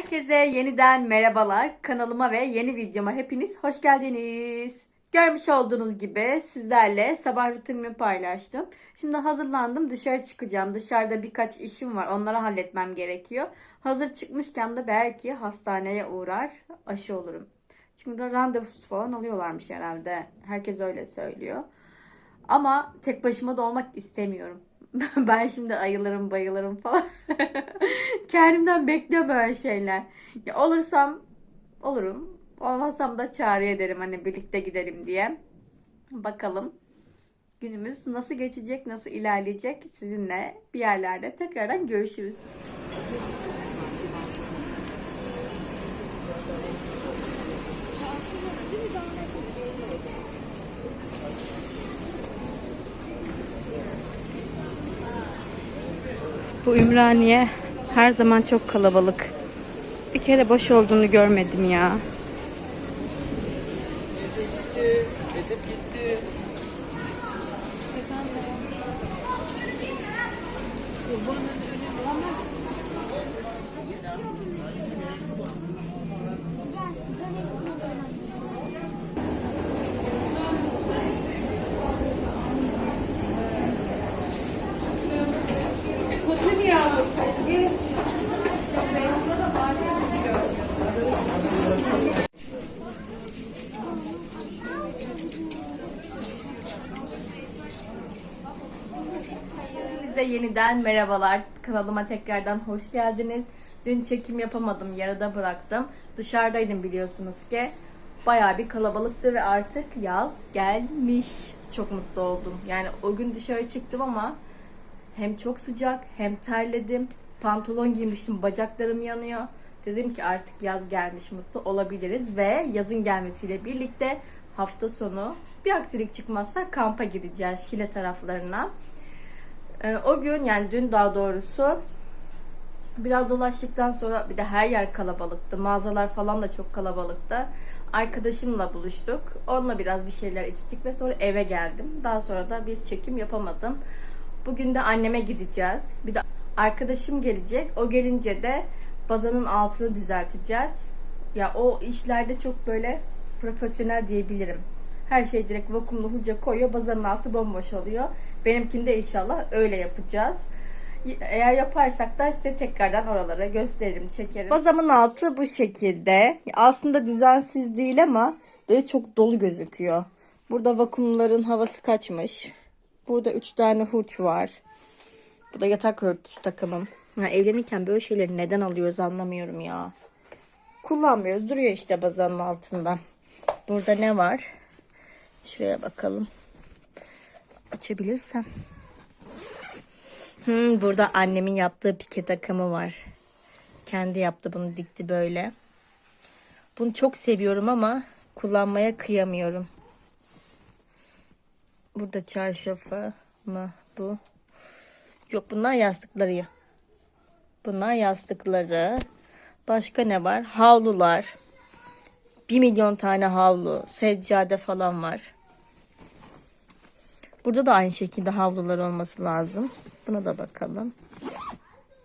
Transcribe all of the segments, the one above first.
Herkese yeniden merhabalar. Kanalıma ve yeni videoma hepiniz hoş geldiniz. Görmüş olduğunuz gibi sizlerle sabah rutinimi paylaştım. Şimdi hazırlandım dışarı çıkacağım. Dışarıda birkaç işim var onları halletmem gerekiyor. Hazır çıkmışken de belki hastaneye uğrar aşı olurum. Çünkü randevusu falan alıyorlarmış herhalde. Herkes öyle söylüyor. Ama tek başıma da olmak istemiyorum. ben şimdi ayılırım bayılırım falan. Kendimden bekliyorum böyle şeyler. Ya olursam olurum. Olmazsam da çağrı ederim hani birlikte gidelim diye. Bakalım günümüz nasıl geçecek, nasıl ilerleyecek sizinle bir yerlerde tekrardan görüşürüz. Bu Ümraniye her zaman çok kalabalık. Bir kere boş olduğunu görmedim ya. Hepinize yeniden merhabalar. Kanalıma tekrardan hoş geldiniz. Dün çekim yapamadım, yarıda bıraktım. Dışarıdaydım biliyorsunuz ki. Bayağı bir kalabalıktı ve artık yaz gelmiş. Çok mutlu oldum. Yani o gün dışarı çıktım ama hem çok sıcak hem terledim. Pantolon giymiştim, bacaklarım yanıyor. Dedim ki artık yaz gelmiş, mutlu olabiliriz ve yazın gelmesiyle birlikte hafta sonu bir aksilik çıkmazsa kampa gideceğiz Şile taraflarına. Ee, o gün yani dün daha doğrusu biraz dolaştıktan sonra bir de her yer kalabalıktı. Mağazalar falan da çok kalabalıktı. Arkadaşımla buluştuk. Onunla biraz bir şeyler içtik ve sonra eve geldim. Daha sonra da bir çekim yapamadım. Bugün de anneme gideceğiz. Bir de arkadaşım gelecek. O gelince de bazanın altını düzelteceğiz. Ya o işlerde çok böyle profesyonel diyebilirim. Her şey direkt vakumlu hurca koyuyor. Bazanın altı bomboş oluyor. Benimkinde inşallah öyle yapacağız. Eğer yaparsak da size tekrardan oralara gösteririm, çekerim. Bazamın altı bu şekilde. Aslında düzensiz değil ama böyle çok dolu gözüküyor. Burada vakumların havası kaçmış. Burada üç tane hurç var. Bu da yatak örtüsü takımım. Ya evlenirken böyle şeyleri neden alıyoruz anlamıyorum ya. Kullanmıyoruz. Duruyor işte bazanın altında. Burada ne var? Şuraya bakalım. Açabilirsem. Hmm, burada annemin yaptığı pike takımı var. Kendi yaptı bunu dikti böyle. Bunu çok seviyorum ama kullanmaya kıyamıyorum. Burada çarşafı mı bu? Yok bunlar yastıkları ya. Bunlar yastıkları. Başka ne var? Havlular. Bir milyon tane havlu. Seccade falan var. Burada da aynı şekilde havlular olması lazım. Buna da bakalım.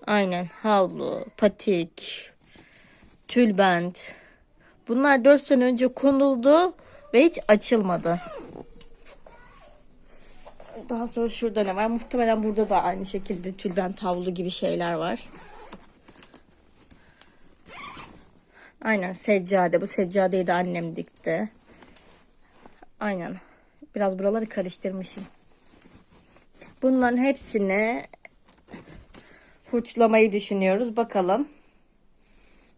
Aynen havlu, patik, tülbent. Bunlar 4 sene önce konuldu ve hiç açılmadı. Daha sonra şurada ne var? Muhtemelen burada da aynı şekilde tülbent havlu gibi şeyler var. Aynen seccade. Bu seccadeyi de annem dikti. Aynen. Biraz buraları karıştırmışım. Bunların hepsini hurçlamayı düşünüyoruz. Bakalım.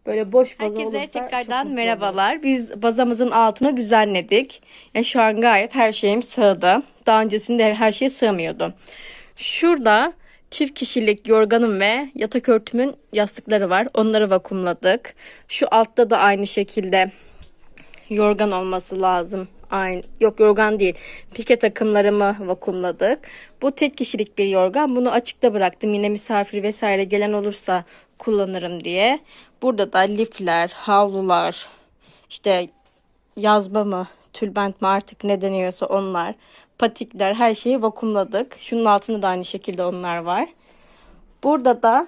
Böyle boş baza Herkese olursa tekrardan merhabalar. Biz bazamızın altını düzenledik. Yani şu an gayet her şeyim sığdı. Daha öncesinde her şey sığmıyordu. Şurada çift kişilik yorganım ve yatak örtümün yastıkları var. Onları vakumladık. Şu altta da aynı şekilde yorgan olması lazım. Aynı, yok yorgan değil. Pike takımlarımı vakumladık. Bu tek kişilik bir yorgan. Bunu açıkta bıraktım. Yine misafir vesaire gelen olursa kullanırım diye. Burada da lifler, havlular, işte yazma mı, tülbent mi artık ne deniyorsa onlar. Patikler her şeyi vakumladık. Şunun altında da aynı şekilde onlar var. Burada da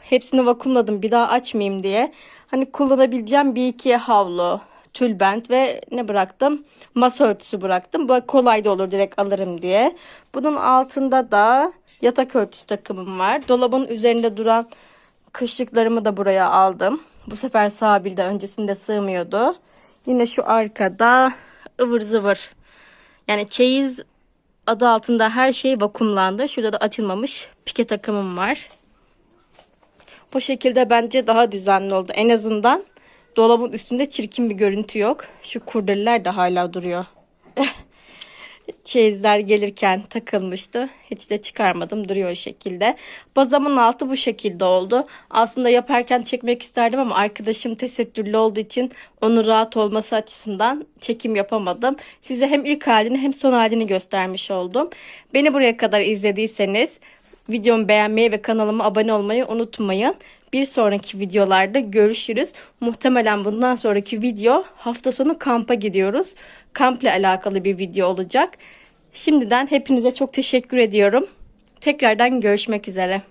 hepsini vakumladım bir daha açmayayım diye Hani kullanabileceğim bir iki havlu, tülbent ve ne bıraktım? Masa örtüsü bıraktım. Bu kolay da olur direkt alırım diye. Bunun altında da yatak örtüsü takımım var. Dolabın üzerinde duran kışlıklarımı da buraya aldım. Bu sefer sağbilde öncesinde sığmıyordu. Yine şu arkada ıvır zıvır. Yani çeyiz adı altında her şey vakumlandı. Şurada da açılmamış pike takımım var. Bu şekilde bence daha düzenli oldu. En azından dolabın üstünde çirkin bir görüntü yok. Şu kurdeleler de hala duruyor. Çeyizler gelirken takılmıştı. Hiç de çıkarmadım. Duruyor o şekilde. Bazamın altı bu şekilde oldu. Aslında yaparken çekmek isterdim ama arkadaşım tesettürlü olduğu için onun rahat olması açısından çekim yapamadım. Size hem ilk halini hem son halini göstermiş oldum. Beni buraya kadar izlediyseniz videomu beğenmeyi ve kanalıma abone olmayı unutmayın. Bir sonraki videolarda görüşürüz. Muhtemelen bundan sonraki video hafta sonu kampa gidiyoruz. Kampla alakalı bir video olacak. Şimdiden hepinize çok teşekkür ediyorum. Tekrardan görüşmek üzere.